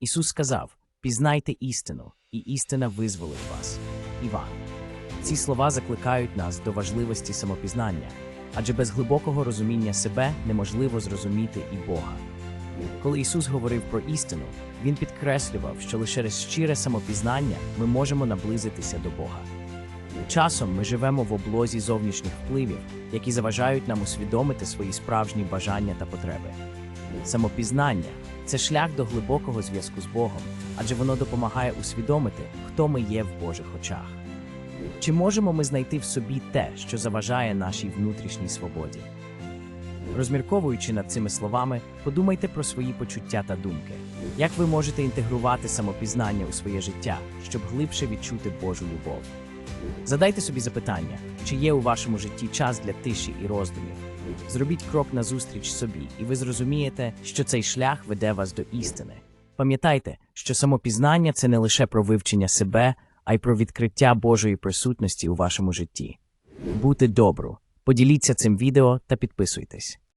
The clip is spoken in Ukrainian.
Ісус сказав: Пізнайте істину, і істина визволить вас. Іван. Ці слова закликають нас до важливості самопізнання, адже без глибокого розуміння себе неможливо зрозуміти і Бога. Коли Ісус говорив про істину, Він підкреслював, що лише через щире самопізнання ми можемо наблизитися до Бога. Часом ми живемо в облозі зовнішніх впливів, які заважають нам усвідомити свої справжні бажання та потреби. Самопізнання це шлях до глибокого зв'язку з Богом, адже воно допомагає усвідомити, хто ми є в Божих очах. Чи можемо ми знайти в собі те, що заважає нашій внутрішній свободі? Розмірковуючи над цими словами, подумайте про свої почуття та думки. Як ви можете інтегрувати самопізнання у своє життя, щоб глибше відчути Божу любов? Задайте собі запитання, чи є у вашому житті час для тиші і роздумів. Зробіть крок назустріч собі, і ви зрозумієте, що цей шлях веде вас до істини. Пам'ятайте, що самопізнання це не лише про вивчення себе, а й про відкриття Божої присутності у вашому житті. Бути добру. Поділіться цим відео та підписуйтесь.